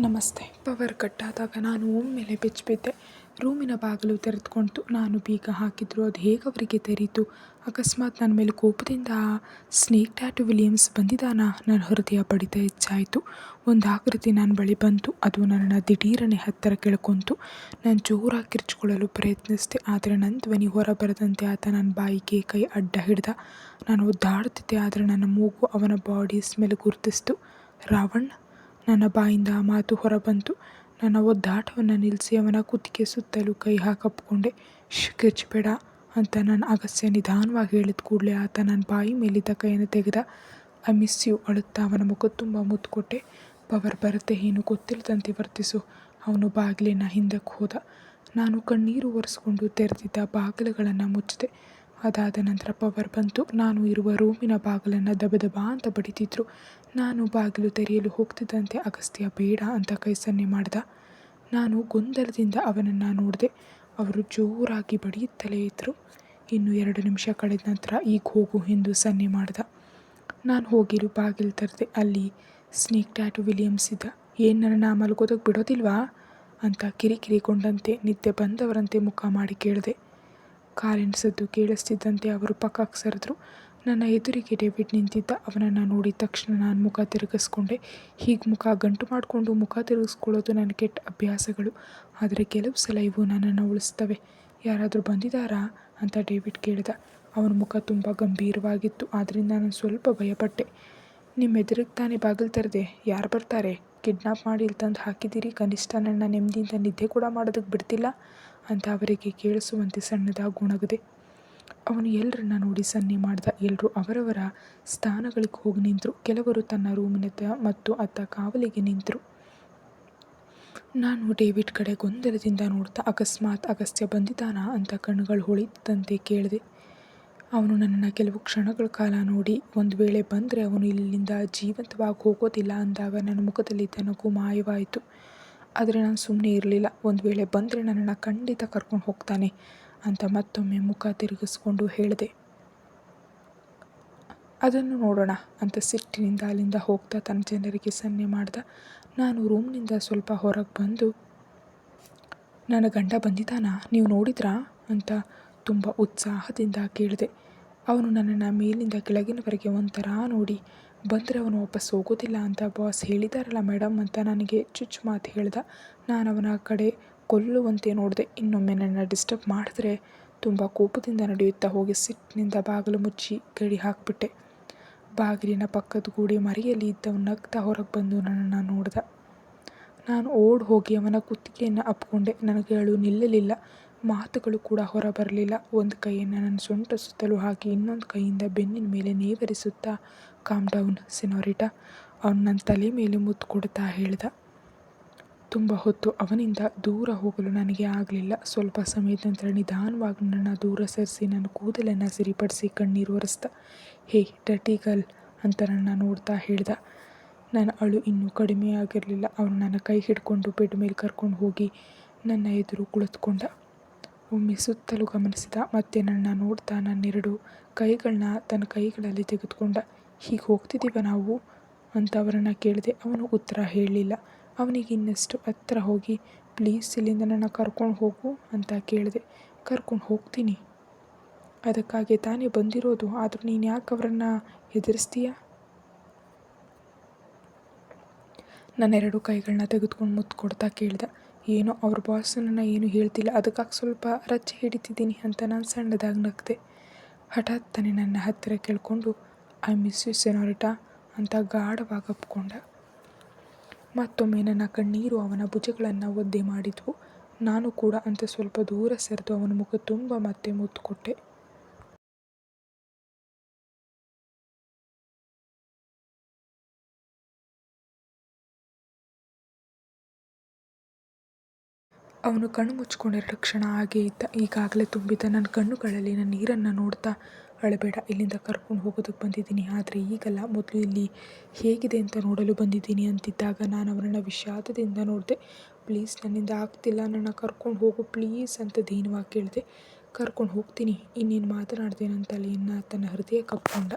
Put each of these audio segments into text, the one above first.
ನಮಸ್ತೆ. Power cut ಆದಾಗ ನಾನು ಒಮ್ಮೆಲೆ ಬೆಚ್ಚಿಬಿದ್ದೆ. ರೂಮಿನ ಬಾಗಿಲು ತೆರೆದುಕೊಂಡಿತು ನಾನು ಬೀಗ ಹಾಕಿದ್ರು. ಅದು ಹೇಗೆ ಅವರಿಗೆ ತೆರೀತು? ಅಕಸ್ಮಾತ್ ನನ್ನ ಮೇಲೆ ಕೋಪದಿಂದ ಆ ಸ್ನೇಕ್ ಟ್ಯಾಟು ವಿಲಿಯಮ್ಸ್ ಬಂದಿದ್ದಾನಾ? ನನ್ನ ಹೃದಯ ಬಡಿತ ಹೆಚ್ಚಾಯಿತು. ಒಂದು ಆಕೃತಿ ನನ್ನ ಬಳಿ ಬಂತು. ಅದು ನನ್ನ ದಿಢೀರನೆ ಹತ್ತಿರ ಕೆಳ್ಕೊಂತು. ನಾನು ಜೋರಾಗಿ ಕಿರ್ಚಿಕೊಳ್ಳಲು ಪ್ರಯತ್ನಿಸಿದೆ. ಆದರೆ ನನ್ನ ಧ್ವನಿ ಹೊರಬರದಂತೆ ಆತ ನನ್ನ ಬಾಯಿಗೆ ಕೈ ಅಡ್ಡ ಹಿಡ್ದ. ನಾನು ಒದ್ದಾಡುತ್ತಿದ್ದೆ ಆದರೆ ನನ್ನ ಮೂಗು ಅವನ ಬಾಡಿ ಮೇಲೆ ಗುರುತಿಸ್ತು. ರಾವಣ್ ನನ್ನ ಬಾಯಿಂದ ಆ ಮಾತು ಹೊರಬಂತು. ನನ್ನ ಒದ್ದಾಟವನ್ನು ನಿಲ್ಲಿಸಿ ಅವನ ಕುತ್ತಿಗೆ ಸುತ್ತಲೂ ಕೈ ಹಾಕಪ್ಕೊಂಡೆ ಶ್ ಅಂತ ನನ್ನ ಅಗಸ್ಯ ನಿಧಾನವಾಗಿ ಹೇಳಿದ ಕೂಡಲೇ ಆತ ನನ್ನ ಬಾಯಿ ಮೇಲಿದ್ದ ಕೈಯನ್ನು ತೆಗೆದ. ಆ ಮಿಸ್ ಯು ಅಳುತ್ತಾ ಅವನ ಮುಖ ತುಂಬ ಮುತ್ತು ಕೊಟ್ಟೆ ಪವರ್ ಬರುತ್ತೆ ಏನು ಗೊತ್ತಿಲ್ಲದಂತೆ ವರ್ತಿಸು. ಅವನು ಬಾಗಿಲಿನ ಹಿಂದಕ್ಕೆ ಹೋದ. ನಾನು ಕಣ್ಣೀರು ಒರೆಸ್ಕೊಂಡು ತೆರೆದಿದ್ದ ಬಾಗಿಲುಗಳನ್ನು ಮುಚ್ಚಿದೆ. ಅದಾದ ನಂತರ ಪವರ್ ಬಂತು. ನಾನು ಇರುವ ರೂಮಿನ ಬಾಗಿಲನ್ನು ದಬದಬ ಅಂತ ಬಡಿತಿದ್ರು. ನಾನು ಬಾಗಿಲು ತೆರೆಯಲು ಹೋಗ್ತಿದ್ದಂತೆ ಅಗಸ್ತ್ಯ ಬೇಡ ಅಂತ ಕೈ ಸನ್ನೆ ಮಾಡ್ದ. ನಾನು ಗೊಂದಲದಿಂದ ಅವನನ್ನು ನೋಡಿದೆ. ಅವರು ಜೋರಾಗಿ ಬಡಿಯುತ್ತಲೇ ಇದ್ದರು ಇನ್ನು ಎರಡು ನಿಮಿಷ ಕಳೆದ ನಂತರ ಈಗ ಹೋಗು ಎಂದು ಸನ್ನೆ ಮಾಡ್ದ. ನಾನು ಹೋಗಿರು ಬಾಗಿಲು ತೆರೆದೆ. ಅಲ್ಲಿ ಸ್ನೇಕ್ ಟ್ಯಾಟು ವಿಲಿಯಮ್ಸ್ ಇದ್ದ. ಏನು ನನ್ನ ಮಲಗೋದಕ್ಕೆ ಬಿಡೋದಿಲ್ವಾ ಅಂತ ಕಿರಿಕಿರಿಗೊಂಡಂತೆ ನಿದ್ದೆ ಬಂದವರಂತೆ ಮುಖ ಮಾಡಿ ಕೇಳಿದೆ. ಕಾಲಿನ ಸದ್ದು ಕೇಳಿಸ್ತಿದ್ದಂತೆ ಅವರು ಪಕ್ಕಕ್ಕೆ ಸರಿದ್ರು. ನನ್ನ ಎದುರಿಗೆ ಡೇವಿಡ್ ನಿಂತಿದ್ದ ಅವನನ್ನು ನೋಡಿದ ತಕ್ಷಣ ನಾನು ಮುಖ ತಿರುಗಿಸ್ಕೊಂಡೆ. ಹೀಗೆ ಮುಖ ಗಂಟು ಮಾಡಿಕೊಂಡು ಮುಖ ತಿರುಗಿಸ್ಕೊಳ್ಳೋದು ನನ್ನ ಕೆಟ್ಟ ಅಭ್ಯಾಸಗಳು. ಆದರೆ ಕೆಲವು ಸಲ ಇವು ನನ್ನನ್ನು ಉಳಿಸ್ತವೆ. ಯಾರಾದರೂ ಬಂದಿದ್ದಾರಾ? ಅಂತ ಡೇವಿಡ್ ಕೇಳಿದ. ಅವನ ಮುಖ ತುಂಬ ಗಂಭೀರವಾಗಿತ್ತು. ಆದ್ದರಿಂದ ನಾನು ಸ್ವಲ್ಪ ಭಯಪಟ್ಟೆ. ನಿಮ್ಮ ಎದುರಿಗೆ ತಾನೇ ಬಾಗಿಲು ತರದೆ? ಯಾರು ಬರ್ತಾರೆ? ಕಿಡ್ನಾಪ್ ಮಾಡಿ ಇಲ್ಲಿ ತಂದು ಹಾಕಿದ್ದೀರಿ. ಕನಿಷ್ಠ ನನ್ನ ನೆಮ್ಮದಿಯಿಂದ ನಿದ್ದೆ ಕೂಡ ಮಾಡೋದಕ್ಕೆ ಬಿಡ್ತಿಲ್ಲ. ಅಂತ ಅವರಿಗೆ ಕೇಳಿಸುವಂತೆ ಸಣ್ಣದಾಗಿ ಗುಣಗದೆ ಅವನು ಎಲ್ಲರನ್ನ ನೋಡಿ ಸನ್ನೆ ಮಾಡ್ದ. ಎಲ್ಲರೂ ಅವರವರ ಸ್ಥಾನಗಳಿಗೆ ಹೋಗಿ ನಿಂತರು. ಕೆಲವರು ತನ್ನ ರೂಮಿನತ್ತ ಮತ್ತು ಅತ್ತ ಕಾವಲಿಗೆ ನಿಂತರು. ನಾನು ಡೇವಿಡ್ ಕಡೆ ಗೊಂದಲದಿಂದ ನೋಡ್ತಾ ಅಕಸ್ಮಾತ್ ಅಗಸ್ತ್ಯ ಬಂದಿದ್ದಾನಾ ಅಂತ ಕಣ್ಣುಗಳು ಹೊಳಿದಂತೆ ಕೇಳಿದೆ. ಅವನು ನನ್ನನ್ನು ಕೆಲವು ಕ್ಷಣಗಳ ಕಾಲ ನೋಡಿ ಒಂದು ವೇಳೆ ಬಂದರೆ ಅವನು ಇಲ್ಲಿಂದ ಜೀವಂತವಾಗಿ ಹೋಗೋದಿಲ್ಲ ಅಂದಾಗ ನನ್ನ ಮುಖದಲ್ಲಿ ತನಗೂ ಮಾಯವಾಯಿತು. ಆದರೆ ನಾನು ಸುಮ್ಮನೆ ಇರಲಿಲ್ಲ. ಒಂದು ವೇಳೆ ಬಂದರೆ ನನ್ನನ್ನು ಖಂಡಿತ ಕರ್ಕೊಂಡು ಹೋಗ್ತಾನೆ ಅಂತ ಮತ್ತೊಮ್ಮೆ ಮುಖ ತಿರುಗಿಸ್ಕೊಂಡು ಹೇಳಿದೆ. ಅದನ್ನು ನೋಡೋಣ, ಅಂತ ಸಿಟ್ಟಿನಿಂದ ಅಲ್ಲಿಂದ ಹೋಗ್ತಾ ತನ್ನ ಜನರಿಗೆ ಸನ್ನೆ ಮಾಡ್ದ. ನಾನು ರೂಮ್ನಿಂದ ಸ್ವಲ್ಪ ಹೊರಗೆ ಬಂದು, ನನ್ನ ಗಂಡ ಬಂದಿದ್ದಾನಾ? ನೀವು ನೋಡಿದ್ರಾ? ಅಂತ ತುಂಬ ಉತ್ಸಾಹದಿಂದ ಕೇಳಿದೆ. ಅವನು ನನ್ನನ್ನು ಮೇಲಿಂದ ಕೆಳಗಿನವರೆಗೆ ಒಂಥರ ನೋಡಿ ಬಂದರೆ ಅವನು ವಾಪಸ್ ಹೋಗೋದಿಲ್ಲ ಅಂತ ಬಾಸ್ ಹೇಳಿದಾರಲ್ಲ ಮೇಡಮ್ ಅಂತ ನನಗೆ ಚುಚ್ಚು ಮಾತು ಹೇಳ್ದ. ನಾನು ಅವನ ಕಡೆ ಕೊಲ್ಲುವಂತೆ ನೋಡಿದೆ. ಇನ್ನೊಮ್ಮೆ ನನ್ನ ಡಿಸ್ಟರ್ಬ್ ಮಾಡಿದ್ರೆ ತುಂಬ ಕೋಪದಿಂದ ನಡೆಯುತ್ತಾ ಹೋಗಿ ಸಿಟ್ಟಿನಿಂದ ಬಾಗಿಲು ಮುಚ್ಚಿ ಗಡಿ ಹಾಕಿಬಿಟ್ಟೆ. ಬಾಗಿಲಿನ ಪಕ್ಕದ ಗೂಡಿ ಮರೆಯಲ್ಲಿ ಇದ್ದವನು ನಗ್ತಾ ಹೊರಗೆ ಬಂದು ನನ್ನನ್ನು ನೋಡ್ದ. ನಾನು ಓಡಿ ಹೋಗಿ ಅವನ ಕುತ್ತಿಗೆಯನ್ನು ಅಪ್ಕೊಂಡೆ. ನನಗೆ ಅಳು ನಿಲ್ಲಲಿಲ್ಲ. ಮಾತುಗಳು ಕೂಡ ಹೊರ ಬರಲಿಲ್ಲ. ಒಂದು ಕೈಯನ್ನು ನನ್ನ ಸೊಂಟ ಸುತ್ತಲೂ ಹಾಕಿ ಇನ್ನೊಂದು ಕೈಯಿಂದ ಬೆನ್ನಿನ ಮೇಲೆ ನೇವರಿಸುತ್ತಾ ಕಾಮ್ ಡೌನ್ ಸಿನೋರಿಟಾ ಅವನು ನನ್ನ ತಲೆ ಮೇಲೆ ಮುತ್ತು ಕೊಡ್ತಾ ಹೇಳ್ದ. ತುಂಬ ಹೊತ್ತು ಅವನಿಂದ ದೂರ ಹೋಗಲು ನನಗೆ ಆಗಲಿಲ್ಲ. ಸ್ವಲ್ಪ ಸಮಯದ ನಂತರ ನಿಧಾನವಾಗಿ ನನ್ನ ದೂರ ಸರಿಸಿ ನನ್ನ ಕೂದಲನ್ನು ಸಿರಿಪಡಿಸಿ ಕಣ್ಣೀರು ಒರೆಸ್ದ. ಹೇ ಡಟಿ ಗರ್ಲ್ ಅಂತ ನನ್ನ ನೋಡ್ತಾ ಹೇಳಿದ. ನನ್ನ ಅಳು ಇನ್ನೂ ಕಡಿಮೆ ಆಗಿರಲಿಲ್ಲ. ಅವನು ನನ್ನ ಕೈ ಹಿಡ್ಕೊಂಡು ಬೆಡ್ ಮೇಲೆ ಕರ್ಕೊಂಡು ಹೋಗಿ ನನ್ನ ಎದುರು ಕುಳಿತುಕೊಂಡ. ಒಮ್ಮೆ ಸುತ್ತಲೂ ಗಮನಿಸಿದ, ಮತ್ತೆ ನನ್ನ ನೋಡ್ತಾ ನನ್ನೆರಡು ಕೈಗಳನ್ನ ತನ್ನ ಕೈಗಳಲ್ಲಿ ತೆಗೆದುಕೊಂಡ. ಹೀಗೆ ಹೋಗ್ತಿದ್ದೀವ ನಾವು? ಅಂತ ಅವರನ್ನು ಕೇಳಿದೆ. ಅವನು ಉತ್ತರ ಹೇಳಲಿಲ್ಲ. ಅವನಿಗೆ ಇನ್ನಷ್ಟು ಹತ್ರ ಹೋಗಿ, ಪ್ಲೀಸ್ ಇಲ್ಲಿಂದ ನನ್ನ ಕರ್ಕೊಂಡು ಹೋಗು ಅಂತ ಕೇಳಿದೆ. ಕರ್ಕೊಂಡು ಹೋಗ್ತೀನಿ. ಅದಕ್ಕಾಗಿ ತಾನೇ ಬಂದಿರೋದು. ಆದರೂ ನೀನು ಯಾಕೆ ಅವರನ್ನು ಹೆದರಿಸ್ತೀಯ? ನನ್ನೆರಡು ಕೈಗಳನ್ನ ತೆಗೆದುಕೊಂಡು ಮುತ್ತು ಕೊಡ್ತಾ ಕೇಳ್ದ. ಏನೋ ಅವ್ರ ಬಾಸ್ ನನ್ನ ಏನು ಹೇಳ್ತಿಲ್ಲ. ಅದಕ್ಕಾಗಿ ಸ್ವಲ್ಪ ರಚ್ಚೆ ಹಿಡಿತಿದ್ದೀನಿ ಅಂತ ನಾನು ಸಣ್ಣದಾಗಿ ನಗ್ದೆ. ಹಠಾತ್ ತಾನೇ ನನ್ನ ಹತ್ತಿರ ಕೇಳ್ಕೊಂಡು ಐ ಮಿಸ್ ಯು ಸೆನಾರಿಟಾ ಅಂತ ಗಾಢವಾಗಿ ಅಪ್ಕೊಂಡ ಮತ್ತೊಮ್ಮೆ ನನ್ನ ಕಣ್ಣೀರು ಅವನ ಭುಜಗಳನ್ನು ಒದ್ದೆ ಮಾಡಿದ್ವು. ನಾನು ಕೂಡ ಅಂತ ಸ್ವಲ್ಪ ದೂರ ಸರಿದು ಅವನ ಮುಖ ತುಂಬ ಮತ್ತೆ ಮುತ್ತುಕೊಟ್ಟೆ ಅವನು ಕಣ್ಣು ಮುಚ್ಚಿಕೊಂಡಿರೋ ಕ್ಷಣ ಹಾಗೆ ಇದ್ದ. ಈಗಾಗಲೇ ತುಂಬಿದ್ದ ನನ್ನ ಕಣ್ಣುಗಳಲ್ಲಿ ನನ್ನ ನೀರನ್ನು ನೋಡ್ತಾ ಅಳಬೇಡ ಇಲ್ಲಿಂದ ಕರ್ಕೊಂಡು ಹೋಗೋದಕ್ಕೆ ಬಂದಿದ್ದೀನಿ. ಆದರೆ ಈಗಲ್ಲ, ಮೊದಲು ಇಲ್ಲಿ ಹೇಗಿದೆ ಅಂತ ನೋಡಲು ಬಂದಿದ್ದೀನಿ ಅಂತಿದ್ದಾಗ ನಾನು ಅವರನ್ನು ವಿಷಾದದಿಂದ ನೋಡಿದೆ. ಪ್ಲೀಸ್, ನನ್ನಿಂದ ಆಗ್ತಿಲ್ಲ, ನನ್ನ ಕರ್ಕೊಂಡು ಹೋಗು, ಪ್ಲೀಸ್, ಅಂತ ದೀನವಾಗಿ ಕೇಳಿದೆ. ಕರ್ಕೊಂಡು ಹೋಗ್ತೀನಿ, ಇನ್ನೇನು ಅಂತ ತಲೆಯನ್ನು ತನ್ನ ಹೃದಯ ಕಪ್ಕೊಂಡ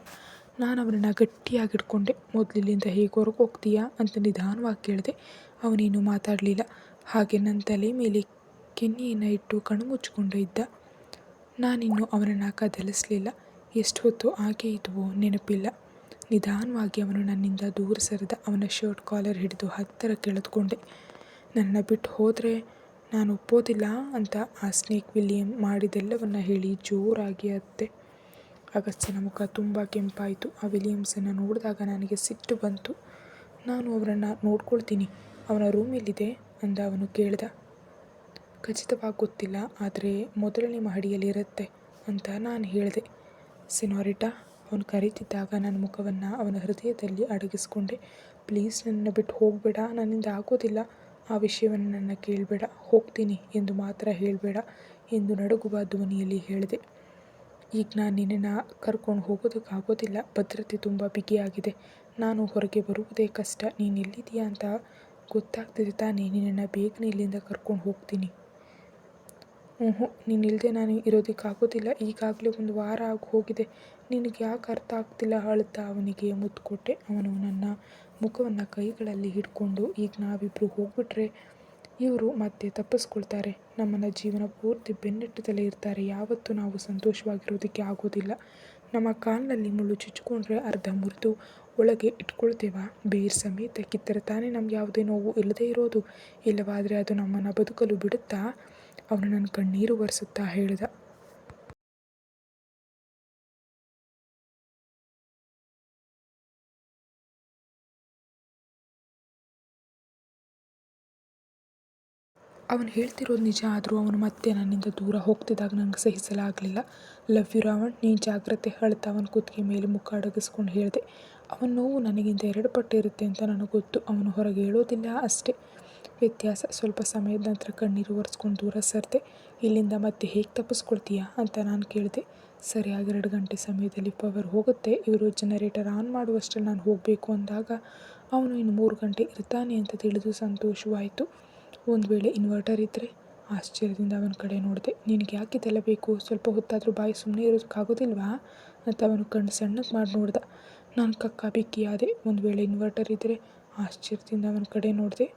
ನಾನು ಅವನನ್ನು ಗಟ್ಟಿಯಾಗಿ ಹಿಡ್ಕೊಂಡೆ ಮೊದಲಿಲ್ಲಿಂದ ಹೇಗೆ ಹೊರಗೆ ಹೋಗ್ತೀಯಾ? ಅಂತ ನಿಧಾನವಾಗಿ ಕೇಳಿದೆ. ಅವನೇನು ಮಾತಾಡಲಿಲ್ಲ. ಹಾಗೆ ನನ್ನ ತಲೆ ಮೇಲೆ ಕೆನ್ನೆಯನ್ನು ಇಟ್ಟು ಕಣ್ಣು ಮುಚ್ಚಿಕೊಂಡು ಇದ್ದ. ನಾನಿನ್ನು ಅವನನ್ನು ಕದಲಿಸಲಿಲ್ಲ. ಎಷ್ಟು ಹೊತ್ತು ಹಾಗೆ ಇದ್ವೋ ನೆನಪಿಲ್ಲ. ನಿಧಾನವಾಗಿ ಅವನು ನನ್ನಿಂದ ದೂರ ಸರಿದ ಅವನ ಶರ್ಟ್ ಕಾಲರ್ ಹಿಡಿದು ಹತ್ತಿರ ಕೆಳೆದುಕೊಂಡೆ. ನನ್ನ ಬಿಟ್ಟು ಹೋದರೆ ನಾನು ಒಪ್ಪೋದಿಲ್ಲ ಅಂತ ಆ ಸ್ನೇಕ್ ವಿಲಿಯಂ ಮಾಡಿದೆಲ್ಲವನ್ನ ಹೇಳಿ ಜೋರಾಗಿ ಅತ್ತೆ. ಅಗಸ್ತ್ಯನ ಮುಖ ತುಂಬ ಕೆಂಪಾಯಿತು. ಆ ವಿಲಿಯಮ್ಸನ್ನು ನೋಡಿದಾಗ ನನಗೆ ಸಿಟ್ಟು ಬಂತು. ನಾನು ಅವರನ್ನು ನೋಡ್ಕೊಳ್ತೀನಿ. ಅವನ ರೂಮಿಲ್ಲಿದೆ ಅಂದ ಅವನು ಕೇಳ್ದ. ಖಚಿತವಾಗಿ ಗೊತ್ತಿಲ್ಲ, ಆದರೆ ಮೊದಲನೇ ಮಹಡಿಯಲ್ಲಿರುತ್ತೆ ಅಂತ ನಾನು ಹೇಳಿದೆ. ಸಿನೋರಿಟಾ, ಅವನು ಕರೀತಿದ್ದಾಗ ನನ್ನ ಮುಖವನ್ನು ಅವನ ಹೃದಯದಲ್ಲಿ ಅಡಗಿಸ್ಕೊಂಡೆ. ಪ್ಲೀಸ್ ನನ್ನ ಬಿಟ್ಟು ಹೋಗಬೇಡ, ನನ್ನಿಂದ ಆಗೋದಿಲ್ಲ. ಆ ವಿಷಯವನ್ನು ನನ್ನ ಕೇಳಬೇಡ, ಹೋಗ್ತೀನಿ ಎಂದು ಮಾತ್ರ ಹೇಳಬೇಡ ಎಂದು ನಡುಗುವ ಧ್ವನಿಯಲ್ಲಿ ಹೇಳಿದೆ. ಈಗ ನಾನು ನಿನ್ನನ್ನು ಕರ್ಕೊಂಡು ಹೋಗೋದಕ್ಕಾಗೋದಿಲ್ಲ, ಭದ್ರತೆ ತುಂಬ ಬಿಗಿಯಾಗಿದೆ. ನಾನು ಹೊರಗೆ ಬರುವುದೇ ಕಷ್ಟ. ನೀನು ಎಲ್ಲಿದೆಯಾ ಅಂತ ಗೊತ್ತಾಗ್ತಿದೆ ತಾನೇ. ನಿನ್ನನ್ನು ಬೇಗನೆ ಇಲ್ಲಿಂದ ಕರ್ಕೊಂಡು ಹೋಗ್ತೀನಿ. ಹ್ಞೂ ನೀನಿಲ್ಲದೆ ನಾನು ಇರೋದಕ್ಕಾಗೋದಿಲ್ಲ ಈಗಾಗಲೇ ಒಂದು ವಾರ ಆಗಿ ಹೋಗಿದೆ. ನಿನಗೆ ಯಾಕೆ ಅರ್ಥ ಆಗ್ತಿಲ್ಲ ಅಳ್ತಾ? ಅವನಿಗೆ ಮುತ್ತು ಕೊಟ್ಟೆ ಅವನು ನನ್ನ ಮುಖವನ್ನು ಕೈಗಳಲ್ಲಿ ಹಿಡ್ಕೊಂಡು, ಈಗ ನಾವಿಬ್ಬರು ಹೋಗ್ಬಿಟ್ರೆ ಇವರು ಮತ್ತೆ ತಪ್ಪಿಸ್ಕೊಳ್ತಾರೆ. ನಮ್ಮನ್ನು ಜೀವನ ಪೂರ್ತಿ ಬೆನ್ನೆಟ್ಟದಲ್ಲೇ ಇರ್ತಾರೆ. ಯಾವತ್ತೂ ನಾವು ಸಂತೋಷವಾಗಿರೋದಕ್ಕೆ ಆಗೋದಿಲ್ಲ. ನಮ್ಮ ಕಾಲಿನಲ್ಲಿ ಮುಳ್ಳು ಚುಚ್ಚಿಕೊಂಡ್ರೆ ಅರ್ಧ ಮುರಿದು ಒಳಗೆ ಇಟ್ಕೊಳ್ತೇವ? ಬೇರ್ ಸಮೇತ ಕಿತ್ತರೆ ತಾನೇ ನಮ್ಗೆ ಯಾವುದೇ ನೋವು. ಇಲ್ಲದೇ ಇರೋದು. ಇಲ್ಲವಾದರೆ ಅದು ನಮ್ಮನ್ನು ಬದುಕಲು ಬಿಡುತ್ತಾ? ಅವನು ನನ್ನ ಕಣ್ಣೀರು ಒರೆಸುತ್ತಾ ಹೇಳಿದ. ಅವನು ಹೇಳ್ತಿರೋದು ನಿಜ, ಆದರೂ ಅವನು ಮತ್ತೆ ನನ್ನಿಂದ ದೂರ ಹೋಗ್ತಿದ್ದಾಗ ನನಗೆ ಸಹಿಸಲಾಗಲಿಲ್ಲ. ಲವ್ ಯು ರಾವಣ್, ನೀನು ಜಾಗ್ರತೆ ಹೇಳ್ತಾ ಅವನ ಕುತ್ತಿಗೆ ಮೇಲೆ ಮುಖ ಅಡಗಿಸ್ಕೊಂಡು ಹೇಳಿದೆ, ಅವನ ನೋವು ನನಗಿಂತ ಎರಡು ಪಟ್ಟಿರುತ್ತೆ ಅಂತ ನನಗೆ ಗೊತ್ತು, ಅವನು ಹೊರಗೆ ಹೇಳೋದಿಲ್ಲ ಅಷ್ಟೇ. ವ್ಯತ್ಯಾಸ. ಸ್ವಲ್ಪ ಸಮಯದ ನಂತರ ಕಣ್ಣೀರು ಒರೆಸ್ಕೊಂಡು ದೂರ ಸರಿದೆ, ಇಲ್ಲಿಂದ ಮತ್ತೆ ಹೇಗೆ ತಪ್ಪಿಸ್ಕೊಳ್ತೀಯಾ ಅಂತ ನಾನು ಕೇಳಿದೆ. ಸರಿಯಾಗಿ ಎರಡು ಗಂಟೆ ಸಮಯದಲ್ಲಿ ಪವರ್ ಹೋಗುತ್ತೆ. ಇವರು ಜನರೇಟರ್ ಆನ್ ಮಾಡುವಷ್ಟರಲ್ಲಿ ನಾನು ಹೋಗಬೇಕು ಅಂದಾಗ ಅವನು ಇನ್ನು ಮೂರು ಗಂಟೆ ಇರ್ತಾನೆ ಅಂತ ತಿಳಿದು ಸಂತೋಷವಾಯಿತು. ಒಂದು ವೇಳೆ ಇನ್ವರ್ಟರ್ ಇದ್ದರೆ ಆಶ್ಚರ್ಯದಿಂದ ಅವನ ಕಡೆ ನೋಡಿದೆ, ನಿನಗೆ ಯಾಕೆ ಇದೆಲ್ಲ ಬೇಕು? ಸ್ವಲ್ಪ ಹೊತ್ತಾದರೂ ಬಾಯಿ ಸುಮ್ಮನೆ ಇರೋದಕ್ಕಾಗೋದಿಲ್ವಾ ಅಂತ ಅವನು ಕಣ್ಣು ಸಣ್ಣಗೆ ಮಾಡಿ ನೋಡ್ದೆ. ನಾನು ಕಕ್ಕ ಬಿಕ್ಕಿಯಾದೆ. ಒಂದು ವೇಳೆ ಇನ್ವರ್ಟರ್ ಇದ್ದರೆ ಆಶ್ಚರ್ಯದಿಂದ ಅವನ ಕಡೆ ನೋಡಿದೆ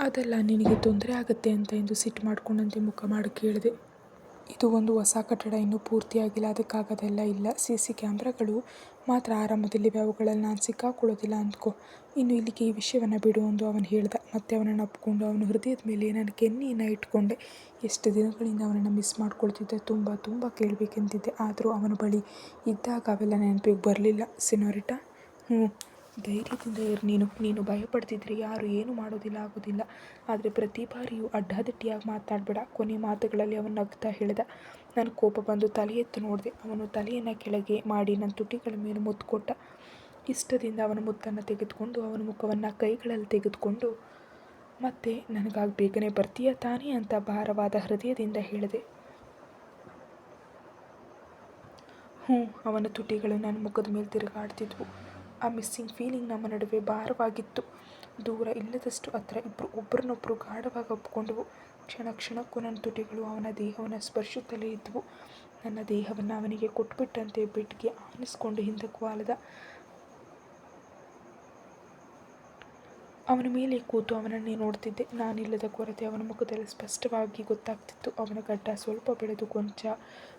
ಅದೆಲ್ಲ ನಿನಗೆ ತೊಂದರೆ ಆಗುತ್ತೆ ಅಂತ ಎಂದು ಸಿಟ್ಟು ಮಾಡಿಕೊಂಡಂತೆ ಮುಖ ಮಾಡಿ ಕೇಳಿದೆ. ಇದು ಒಂದು ಹೊಸ ಕಟ್ಟಡ, ಇನ್ನೂ ಪೂರ್ತಿಯಾಗಿಲ್ಲ ಅದಕ್ಕಾಗೋದೆಲ್ಲ ಇಲ್ಲ. ಸಿ ಸಿ ಕ್ಯಾಮ್ರಾಗಳು ಮಾತ್ರ ಆರಂಭದಲ್ಲಿ ಅವುಗಳಲ್ಲಿ ನಾನು ಸಿಕ್ಕಾಕೊಳ್ಳೋದಿಲ್ಲ ಅಂದ್ಕೋ. ಇನ್ನು ಇಲ್ಲಿಗೆ ಈ ವಿಷಯವನ್ನು ಬಿಡು ಎಂದು ಅವನು ಹೇಳ್ದ. ಮತ್ತೆ ಅವನನ್ನು ಅಪ್ಪಿಕೊಂಡು ಅವನ ಹೃದಯದ ಮೇಲೆ ನನ್ನ ಕೆನ್ನೆಯನ್ನು ಇಟ್ಕೊಂಡೆ. ಎಷ್ಟು ದಿನಗಳಿಂದ ಅವನನ್ನು ಮಿಸ್ ಮಾಡ್ಕೊಳ್ತಿದ್ದೆ, ತುಂಬ ತುಂಬ ಕೇಳಬೇಕೆಂದಿದ್ದೆ. ಆದರೂ ಅವನ ಬಳಿ ಇದ್ದಾಗ ಅವೆಲ್ಲ ನೆನಪಿಗೆ ಬರಲಿಲ್ಲ. ಸಿನೋರಿಟಾ? ಹ್ಞೂ ಧೈರ್ಯದಿಂದ ಇರು. ನೀನು ನೀನು ಭಯಪಡ್ತಿದ್ರೆ ಯಾರು ಏನು ಮಾಡೋದಿಲ್ಲ, ಆಗೋದಿಲ್ಲ. ಆದರೆ ಪ್ರತಿ ಬಾರಿಯೂ ಅಡ್ಡಾದಿಟ್ಟಿಯಾಗಿ ಮಾತಾಡಬೇಡ. ಕೊನೆ ಮಾತುಗಳಲ್ಲಿ ಅವನು ನಗ್ತಾ ಹೇಳಿದ. ನನ್ನ ಕೋಪ ಬಂದು ತಲೆ ಎತ್ತು ನೋಡಿದೆ. ಅವನು ತಲೆಯನ್ನು ಕೆಳಗೆ ಮಾಡಿ ನನ್ನ ತುಟಿಗಳ ಮೇಲೆ ಮುತ್ತು ಕೊಟ್ಟ ಇಷ್ಟದಿಂದ ಅವನ ಮುತ್ತನ್ನು ತೆಗೆದುಕೊಂಡು ಅವನ ಮುಖವನ್ನು ಕೈಗಳಲ್ಲಿ ತೆಗೆದುಕೊಂಡು, ಮತ್ತೆ ನನಗಾಗಿ ಬೇಗನೆ ಬರ್ತೀಯ ತಾನೇ ಅಂತ ಭಾರವಾದ ಹೃದಯದಿಂದ ಹೇಳಿದೆ. ಹ್ಞೂ ಅವನ ತುಟಿಗಳು ನನ್ನ ಮುಖದ ಮೇಲೆ ತಿರುಗಾಡ್ತಿದ್ವು. ಆ ಮಿಸ್ಸಿಂಗ್ ಫೀಲಿಂಗ್ ನಮ್ಮ ನಡುವೆ ಭಾರವಾಗಿತ್ತು. ದೂರ ಇಲ್ಲದಷ್ಟು ಹತ್ರ ಇಬ್ಬರು ಒಬ್ಬರನ್ನೊಬ್ಬರು ಗಾಢವಾಗಿ ಒಪ್ಪಿಕೊಂಡವು ಕ್ಷಣ ಕ್ಷಣಕ್ಕೂ ನನ್ನ ತುಟಿಗಳು ಅವನ ದೇಹವನ್ನು ಸ್ಪರ್ಶುತ್ತಲೇ ಇದ್ದವು ನನ್ನ ದೇಹವನ್ನು ಅವನಿಗೆ ಕೊಟ್ಬಿಟ್ಟಂತೆ ಬೆಡ್ಗೆ ಆನಿಸ್ಕೊಂಡು ಹಿಂದಕ್ಕೂ ಆಲದ ಅವನ ಮೇಲೆ ಕೂತು ಅವನನ್ನೇ ನೋಡ್ತಿದ್ದೆ. ನಾನಿಲ್ಲದ ಕೊರತೆ ಅವನ ಮುಖದಲ್ಲಿ ಸ್ಪಷ್ಟವಾಗಿ ಗೊತ್ತಾಗ್ತಿತ್ತು. ಅವನ ಗಡ್ಡ ಸ್ವಲ್ಪ ಬೆಳೆದು ಕೊಂಚ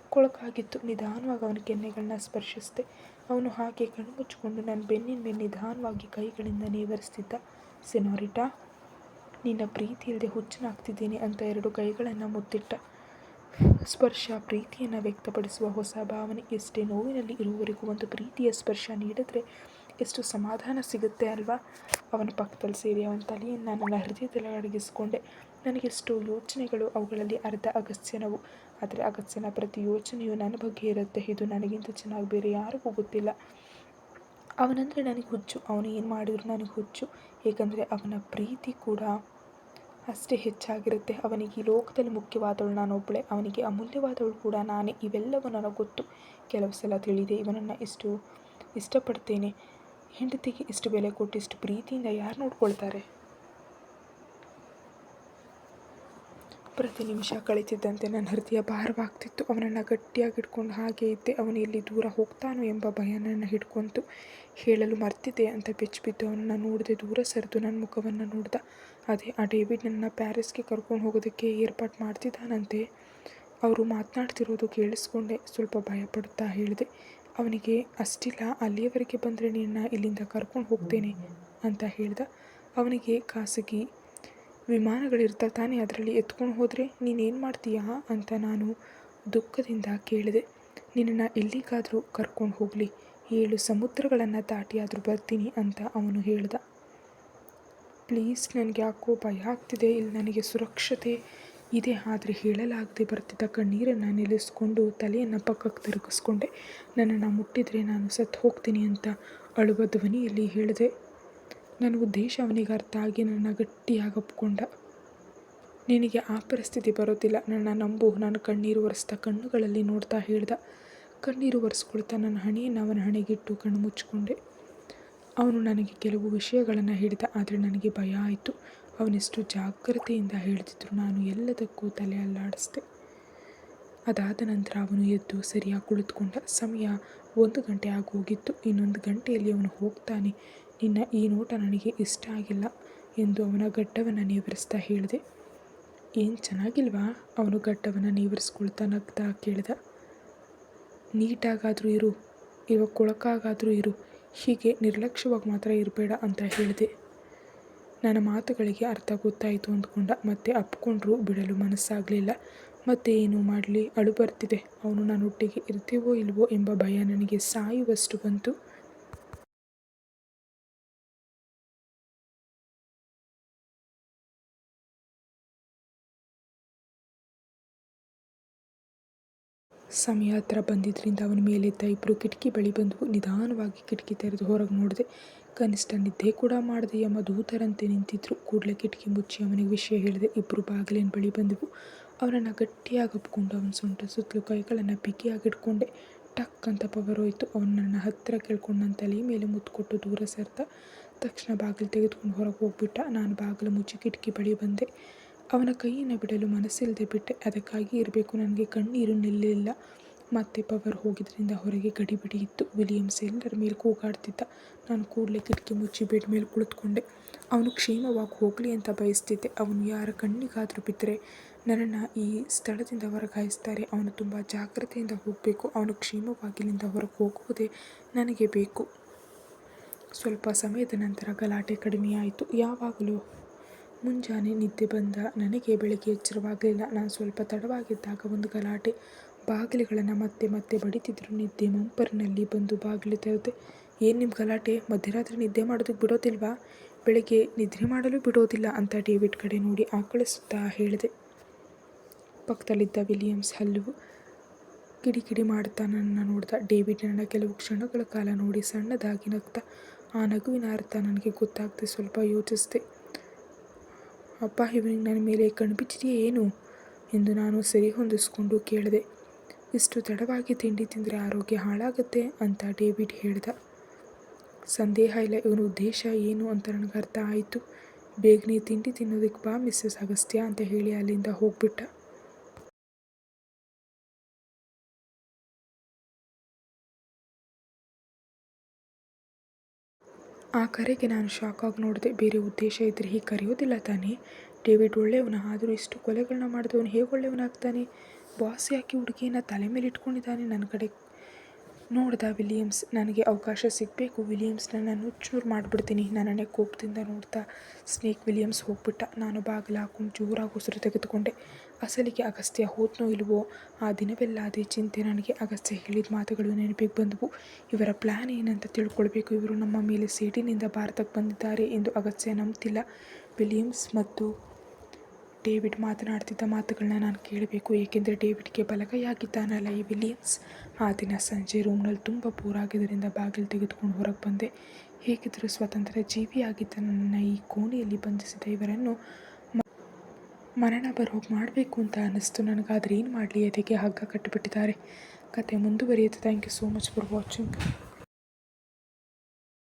ಕೊಳಕಾಗಿತ್ತು. ನಿಧಾನವಾಗಿ ಅವನ ಕೆನ್ನೆಗಳನ್ನ ಸ್ಪರ್ಶಿಸಿದೆ. ಅವನು ಹಾಗೆ ಕಣ್ಣು ಮುಚ್ಚಿಕೊಂಡು ನನ್ನ ಬೆನ್ನಿನ ಮೇಲೆ ನಿಧಾನವಾಗಿ ಕೈಗಳಿಂದ ನೇವರಿಸ್ತಿದ್ದ ಸೆನೋರಿಟಾ, ನಿನ್ನ ಪ್ರೀತಿ ಇಲ್ಲದೆ ಹುಚ್ಚನಾಗ್ತಿದ್ದೀನಿ ಅಂತ ಎರಡು ಕೈಗಳನ್ನು ಮುತ್ತಿಟ್ಟ. ಸ್ಪರ್ಶ ಪ್ರೀತಿಯನ್ನು ವ್ಯಕ್ತಪಡಿಸುವ ಹೊಸ ಭಾವನೆ, ಎಷ್ಟೇ ನೋವಿನಲ್ಲಿ ಇರುವವರೆಗೂ ಒಂದು ಪ್ರೀತಿಯ ಸ್ಪರ್ಶ ನೀಡಿದ್ರೆ ಎಷ್ಟು ಸಮಾಧಾನ ಸಿಗುತ್ತೆ ಅಲ್ವಾ? ಅವನ ಪಕ್ಕದಲ್ಲಿ ಸೇರಿ ಅವನ ತಲೆಯನ್ನು ನನ್ನ ಹೃದಯದಲ್ಲಿ ಅಡಗಿಸಿಕೊಂಡೆ. ನನಗೆಷ್ಟು ಯೋಚನೆಗಳು ಅವುಗಳಲ್ಲಿ ಅರ್ಧ ಅಗಸ್ತ್ಯನವು ಆದರೆ ಅಗತ್ಯನ ಪ್ರತಿ ಯೋಚನೆಯು ನನ್ನ ಬಗ್ಗೆ ಇರುತ್ತೆ. ಇದು ನನಗಿಂತ ಚೆನ್ನಾಗಿ ಬೇರೆ ಯಾರಿಗೂ ಗೊತ್ತಿಲ್ಲ. ಅವನಂದರೆ ನನಗೆ ಹುಚ್ಚು. ಅವನು ಏನು ಮಾಡಿದ್ರು ನನಗೆ ಹುಚ್ಚು. ಏಕೆಂದರೆ ಅವನ ಪ್ರೀತಿ ಕೂಡ ಅಷ್ಟೇ ಹೆಚ್ಚಾಗಿರುತ್ತೆ. ಅವನಿಗೆ ಈ ಲೋಕದಲ್ಲಿ ಮುಖ್ಯವಾದವಳು ನಾನೊಬ್ಬಳೆ ಅವನಿಗೆ ಅಮೂಲ್ಯವಾದವಳು ಕೂಡ ನಾನೇ. ಇವೆಲ್ಲವೂ ನನಗೆ ಗೊತ್ತು. ಕೆಲವು ಸಲ ತಿಳಿದೆ, ಇವನನ್ನು ಇಷ್ಟು ಇಷ್ಟಪಡ್ತೇನೆ. ಹೆಂಡತಿಗೆ ಇಷ್ಟು ಬೆಲೆ ಕೊಟ್ಟು ಇಷ್ಟು ಪ್ರೀತಿಯಿಂದ ಯಾರು ನೋಡ್ಕೊಳ್ತಾರೆ? ಪ್ರತಿ ನಿಮಿಷ ಕಳೀತಿದ್ದಂತೆ ನನ್ನ ಹೃದಯ ಭಾರವಾಗ್ತಿತ್ತು. ಅವನನ್ನು ಗಟ್ಟಿಯಾಗಿ ಹಿಡ್ಕೊಂಡು ಹಾಗೆ ಇದ್ದೆ. ಅವನು ಎಲ್ಲಿ ದೂರ ಹೋಗ್ತಾನೋ ಎಂಬ ಭಯ ನನ್ನ ಹಿಡ್ಕೊಂತು. ಹೇಳಲು ಮರ್ತಿದೆ ಅಂತ ಬೆಚ್ಚಿಬಿದ್ದು ಅವನನ್ನು ನೋಡಿದೆ ದೂರ ಸರಿದು ನನ್ನ ಮುಖವನ್ನು ನೋಡ್ದ. ಅದೇ ಆ ಡೇವಿಡ್ ನನ್ನ ಪ್ಯಾರಿಸ್ಗೆ ಕರ್ಕೊಂಡು ಹೋಗೋದಕ್ಕೆ ಏರ್ಪಾಟ್ ಮಾಡ್ತಿದ್ದಾನಂತೆ. ಅವರು ಮಾತನಾಡ್ತಿರೋದು ಕೇಳಿಸ್ಕೊಂಡೆ. ಸ್ವಲ್ಪ ಭಯಪಡುತ್ತಾ ಹೇಳಿದೆ, ಅವನಿಗೆ, ಅಷ್ಟಿಲ್ಲ, ಅಲ್ಲಿಯವರೆಗೆ ಬಂದರೆ ನಿನ್ನ ಇಲ್ಲಿಂದ ಕರ್ಕೊಂಡು ಹೋಗ್ತೇನೆ ಅಂತ ಹೇಳ್ದ. ಅವನಿಗೆ ಖಾಸಗಿ ವಿಮಾನಗಳಿರ್ತಾವೆ ತಾನೇ, ಅದರಲ್ಲಿ ಎತ್ಕೊಂಡು ಹೋದರೆ ನೀನೇನು ಮಾಡ್ತೀಯಾ ಅಂತ ನಾನು ದುಃಖದಿಂದ ಕೇಳಿದೆ. ನಿನ್ನನ್ನು ಎಲ್ಲಿಗಾದರೂ ಕರ್ಕೊಂಡು ಹೋಗಲಿ, ಏಳು ಸಮುದ್ರಗಳನ್ನು ದಾಟಿ ಆದರೂ ಬರ್ತೀನಿ ಅಂತ ಅವನು ಹೇಳ್ದ. ಪ್ಲೀಸ್, ನನಗೆ ಯಾಕೋ ಭಯ ಆಗ್ತಿದೆ, ಇಲ್ಲಿ ನನಗೆ ಸುರಕ್ಷತೆ ಇದೆ ಆದರೆ ಹೇಳಲಾಗದೆ ಬರ್ತಿದ್ದ ಕಣ್ಣೀರನ್ನು ನಿಲ್ಲಿಸ್ಕೊಂಡು ತಲೆಯನ್ನು ಪಕ್ಕಕ್ಕೆ ತಿರುಗಿಸ್ಕೊಂಡೆ. ನನ್ನನ್ನು ಮುಟ್ಟಿದರೆ ನಾನು ಸತ್ತು ಹೋಗ್ತೀನಿ ಅಂತ ಅಳುವ ಧ್ವನಿಯಲ್ಲಿ ಹೇಳಿದೆ. ನನ್ನ ಉದ್ದೇಶ ಅವನಿಗೆ ಅರ್ಥ ಆಗಿ ನನ್ನ ಗಟ್ಟಿಯಾಗಿ ಒಪ್ಕೊಂಡ. ನಿನಗೆ ಆ ಪರಿಸ್ಥಿತಿ ಬರೋದಿಲ್ಲ ನನ್ನ ನಂಬು ನಾನು ಕಣ್ಣೀರು ಒರೆಸ್ತಾ ಕಣ್ಣುಗಳಲ್ಲಿ ನೋಡ್ತಾ ಹೇಳ್ದ. ಕಣ್ಣೀರು ಒರೆಸ್ಕೊಳ್ತಾ ನನ್ನ ಹಣೆಯನ್ನು ಅವನ ಹಣೆಗಿಟ್ಟು ಕಣ್ಣು ಮುಚ್ಚಿಕೊಂಡೆ. ಅವನು ನನಗೆ ಕೆಲವು ವಿಷಯಗಳನ್ನು ಹೇಳಿದ, ಆದರೆ ನನಗೆ ಭಯ ಆಯಿತು. ಅವನೆಷ್ಟು ಜಾಗ್ರತೆಯಿಂದ ಹೇಳ್ತಿದ್ರು ನಾನು ಎಲ್ಲದಕ್ಕೂ ತಲೆ ಅಲ್ಲಾಡಿಸ್ದೆ. ಅದಾದ ನಂತರ ಅವನು ಎದ್ದು ಸರಿಯಾಗಿ ಕುಳಿತುಕೊಂಡ. ಸಮಯ ಒಂದು ಗಂಟೆ ಆಗೋಗಿತ್ತು. ಇನ್ನೊಂದು ಗಂಟೆಯಲ್ಲಿ ಅವನು ಹೋಗ್ತಾನೆ. ನಿನ್ನ ಈ ನೋಟ ನನಗೆ ಇಷ್ಟ ಆಗಿಲ್ಲ ಎಂದು ಅವನ ಗಡ್ಡವನ್ನು ನೇವರಿಸ್ತಾ ಹೇಳಿದೆ. ಏನು ಚೆನ್ನಾಗಿಲ್ವಾ? ಅವನು ಗಡ್ಡವನ್ನು ನೇವರಿಸ್ಕೊಳ್ತಾ ನಗ್ತಾ ಕೇಳಿದ. ನೀಟಾಗಾದರೂ ಇರು, ಇವ ಕೊಳಕಾಗಾದರೂ ಇರು, ಹೀಗೆ ನಿರ್ಲಕ್ಷ್ಯವಾಗಿ ಮಾತ್ರ ಇರಬೇಡ ಅಂತ ಹೇಳಿದೆ. ನನ್ನ ಮಾತುಗಳಿಗೆ ಅರ್ಥ ಗೊತ್ತಾಯಿತು ಅಂದ್ಕೊಂಡ, ಮತ್ತೆ ಅಪ್ಕೊಂಡ್ರೂ ಬಿಡಲು ಮನಸ್ಸಾಗಲಿಲ್ಲ. ಮತ್ತೆ ಏನು ಮಾಡಲಿ? ಅಳು ಬರ್ತಿದೆ. ಅವನು ನನ್ನೊಟ್ಟಿಗೆ ಇರ್ತೀವೋ ಇಲ್ವೋ ಎಂಬ ಭಯ ನನಗೆ ಸಾಯುವಷ್ಟು ಬಂತು. ಸಮಯ ಹತ್ರ ಬಂದಿದ್ದರಿಂದ ಅವನ ಮೇಲಿದ್ದ ಇಬ್ಬರು ಕಿಟಕಿ ಬಳಿ ಬಂದು ನಿಧಾನವಾಗಿ ಕಿಟಕಿ ತೆರೆದು ಹೊರಗೆ ನೋಡಿದೆ. ಕನಿಷ್ಠ ನಿದ್ದೆ ಕೂಡ ಮಾಡಿದೆ ಯಮ ದೂತರಂತೆ ನಿಂತಿದ್ರು. ಕೂಡಲೇ ಕಿಟಕಿ ಮುಚ್ಚಿ ಅವನಿಗೆ ವಿಷಯ ಹೇಳಿದೆ. ಇಬ್ಬರು ಬಾಗಿಲಿನ ಬಳಿ ಬಂದವು. ಅವನನ್ನು ಗಟ್ಟಿಯಾಗಿ ಒಪ್ಕೊಂಡು ಅವನ ಸೊಂಟ ಸುತ್ತಲೂ ಕೈಗಳನ್ನು ಬಿಗಿಯಾಗಿಟ್ಕೊಂಡೆ ಟಕ್ ಅಂತ ಪವರ್ ಹೋಯಿತು ನನ್ನ ಹತ್ತಿರ ಕೇಳ್ಕೊಂಡು ನನ್ನ ತಲೆ ಮೇಲೆ ಮುತ್ಕೊಟ್ಟು ದೂರ ಸೇರ್ತಾ ತಕ್ಷಣ ಬಾಗಿಲು ತೆಗೆದುಕೊಂಡು ಹೊರಗೆ ಹೋಗ್ಬಿಟ್ಟ. ನಾನು ಬಾಗಿಲು ಮುಚ್ಚಿ ಕಿಟಕಿ ಬಳಿ ಬಂದೆ. ಅವನ ಕೈಯನ್ನು ಬಿಡಲು ಮನಸ್ಸಿಲ್ಲದೆ ಬಿಟ್ಟೆ ಅದಕ್ಕಾಗಿ ಇರಬೇಕು. ನನಗೆ ಕಣ್ಣೀರು ನಿಲ್ಲಲಿಲ್ಲ ಮತ್ತೆ ಪವರ್ ಹೋಗಿದ್ದರಿಂದ ಹೊರಗೆ ಗಡಿಬಿಡಿ ಇತ್ತು. ವಿಲಿಯಮ್ಸ್ ಎಲ್ಲರ ಮೇಲೆ ಕೂಗಾಡ್ತಿದ್ದ. ನಾನು ಕೂಡಲೇ ಕಿಟಕಿ ಮುಚ್ಚಿ ಬೆಡ್ ಮೇಲೆ ಕುಳಿತುಕೊಂಡೆ. ಅವನು ಕ್ಷೇಮವಾಗಿ ಹೋಗಲಿ ಅಂತ ಬಯಸ್ತಿದ್ದೆ. ಅವನು ಯಾರ ಕಣ್ಣಿಗಾದರೂ ಬಿದ್ದರೆ ನನ್ನನ್ನು ಈ ಸ್ಥಳದಿಂದ ಹೊರಗಾಯಿಸ್ತಾರೆ. ಅವನು ತುಂಬ ಜಾಗ್ರತೆಯಿಂದ ಹೋಗಬೇಕು. ಅವನು ಕ್ಷೇಮವಾಗಿ ಇಲ್ಲಿಂದ ಹೊರಗೆ ಹೋಗುವುದೇ ನನಗೆ ಬೇಕು. ಸ್ವಲ್ಪ ಸಮಯದ ನಂತರ ಗಲಾಟೆ ಕಡಿಮೆಯಾಯಿತು. ಯಾವಾಗಲೂ ಮುಂಜಾನೆ ನಿದ್ದೆ ಬಂದ ನನಗೆ ಬೆಳಗ್ಗೆ ಎಚ್ಚರವಾಗಲಿಲ್ಲ. ನಾನು ಸ್ವಲ್ಪ ತಡವಾಗಿದ್ದಾಗ ಒಂದು ಗಲಾಟೆ. ಬಾಗಿಲುಗಳನ್ನು ಮತ್ತೆ ಮತ್ತೆ ಬಡಿತಿದ್ರು. ನಿದ್ದೆ ಮಂಪರಿನಲ್ಲಿ ಬಂದು ಬಾಗಿಲು ತೆರೆದೆ, ಏನು ನಿಮ್ಮ ಗಲಾಟೆ? ಮಧ್ಯರಾತ್ರಿ ನಿದ್ದೆ ಮಾಡೋದಕ್ಕೆ ಬಿಡೋದಿಲ್ವಾ? ಬೆಳಗ್ಗೆ ನಿದ್ರೆ ಮಾಡಲು ಬಿಡೋದಿಲ್ಲ ಅಂತ ಡೇವಿಡ್ ಕಡೆ ನೋಡಿ ಆಕಳಿಸುತ್ತಾ ಹೇಳಿದೆ. ಪಕ್ಕದಲ್ಲಿದ್ದ ವಿಲಿಯಮ್ಸ್ ಹಲ್ಲು ಕಿಡಿಕಿಡಿ ಮಾಡುತ್ತಾ ನನ್ನ ನೋಡ್ದ. ಡೇವಿಡ್ ನನ್ನ ಕೆಲವು ಕ್ಷಣಗಳ ಕಾಲ ನೋಡಿ ಸಣ್ಣದಾಗಿ ನಗ್ತಾ, ಆ ನಗುವಿನ ಅರ್ಥ ನನಗೆ ಗೊತ್ತಾಗದೆ ಸ್ವಲ್ಪ ಯೋಚಿಸಿದೆ. ಅಪ್ಪ, ಇವನಿಗೆ ನನ್ನ ಮೇಲೆ ಕಣ್ಬಿಟ್ಟಿದೆಯೇ ಏನು ಎಂದು ನಾನು ಸರಿ ಹೊಂದಿಸ್ಕೊಂಡು ಕೇಳಿದೆ. ಇಷ್ಟು ತಡವಾಗಿ ತಿಂಡಿ ತಿಂದರೆ ಆರೋಗ್ಯ ಹಾಳಾಗುತ್ತೆ ಅಂತ ಡೇವಿಡ್ ಹೇಳಿದ. ಸಂದೇಹ ಇಲ್ಲ, ಇವನ ಉದ್ದೇಶ ಏನು ಅಂತ ನನಗೆ ಅರ್ಥ ಆಯಿತು. ಬೇಗನೆ ತಿಂಡಿ ತಿನ್ನೋದಕ್ಕೆ ಬಾ, ಮಿಸ್ಸಸ್ ಅಗಸ್ತ್ಯ ಅಂತ ಹೇಳಿ ಅಲ್ಲಿಂದ ಹೋಗ್ಬಿಟ್ಟ. ಆ ಕರೆಗೆ ನಾನು ಶಾಕಾಗಿ ನೋಡಿದೆ. ಬೇರೆ ಉದ್ದೇಶ ಇದ್ದರೆ ಹೀಗೆ ಕರೆಯೋದಿಲ್ಲ ತಾನೇ. ಡೇವಿಡ್ ಒಳ್ಳೆಯವನ, ಆದರೂ ಇಷ್ಟು ಕೊಲೆಗಳನ್ನ ಮಾಡಿದವನು ಹೇಗೆ ಒಳ್ಳೆಯವನಾಗ್ತಾನೆ? ಬಾಸ್ ಯಾಕೆ ಹುಡುಗಿಯನ್ನು ತಲೆ ಮೇಲೆ ಇಟ್ಕೊಂಡಿದ್ದಾನೆ? ನನ್ನ ಕಡೆ ನೋಡ್ದ ವಿಲಿಯಮ್ಸ್, ನನಗೆ ಅವಕಾಶ ಸಿಗಬೇಕು. ವಿಲಿಯಮ್ಸ್ನ ನಾನು ಚೂರು ಮಾಡಿಬಿಡ್ತೀನಿ. ನನ್ನನ್ನೇ ಕೋಪದಿಂದ ನೋಡ್ತಾ ಸ್ನೇಕ್ ವಿಲಿಯಮ್ಸ್ ಹೋಗ್ಬಿಟ್ಟ. ನಾನು ಬಾಗಿಲು ಹಾಕೊಂಡು ಜೋರಾಗಿ ಉಸಿರು ತೆಗೆದುಕೊಂಡೆ. ಅಸಲಿಗೆ ಅಗಸ್ತ್ಯ ಹೋದ್ನೋ ಇಲ್ವೋ ಆ ದಿನವೆಲ್ಲ ಅದೇ ಚಿಂತೆ ನನಗೆ ಅಗಸ್ತ್ಯ ಹೇಳಿದ ಮಾತುಗಳು ನೆನಪಿಗೆ ಬಂದವು. ಇವರ ಪ್ಲ್ಯಾನ್ ಏನಂತ ತಿಳ್ಕೊಳ್ಬೇಕು? ಇವರು ನಮ್ಮ ಮೇಲೆ ಸೇಡಿನಿಂದ ಭಾರತಕ್ಕೆ ಬಂದಿದ್ದಾರೆ ಎಂದು ಅಗಸ್ತ್ಯ ನಂಬ್ತಿಲ್ಲ. ವಿಲಿಯಮ್ಸ್ ಮತ್ತು ಡೇವಿಡ್ ಮಾತನಾಡ್ತಿದ್ದ ಮಾತುಗಳನ್ನ ನಾನು ಕೇಳಬೇಕು. ಏಕೆಂದರೆ ಡೇವಿಡ್ಗೆ ಬಲಗೈಯಾಗಿದ್ದಾನಲ್ಲ ಈ ವಿಲಿಯಮ್ಸ್. ಆ ದಿನ ಸಂಜೆ ರೂಮ್ನಲ್ಲಿ ತುಂಬ ಬೋರಾಗಿದ್ದರಿಂದ ಬಾಗಿಲು ತೆಗೆದುಕೊಂಡು ಹೊರಗೆ ಬಂದೆ. ಹೇಗಿದ್ದರೂ ಸ್ವತಂತ್ರ ಜೀವಿಯಾಗಿದ್ದ ನನ್ನ ಈ ಕೋಣೆಯಲ್ಲಿ ಬಂಧಿಸಿದ ಇವರನ್ನು ಮರಣ ಬರೋಗಿ ಮಾಡಬೇಕು ಅಂತ ಅನ್ನಿಸ್ತು ನನಗಾದ್ರೆ ಏನು ಮಾಡಲಿ ಅದಕ್ಕೆ ಹಗ್ಗ ಕಟ್ಟಿಬಿಟ್ಟಿದ್ದಾರೆ ಕತೆ ಮುಂದುವರಿಯುತ್ತೆ. Thank you so much for watching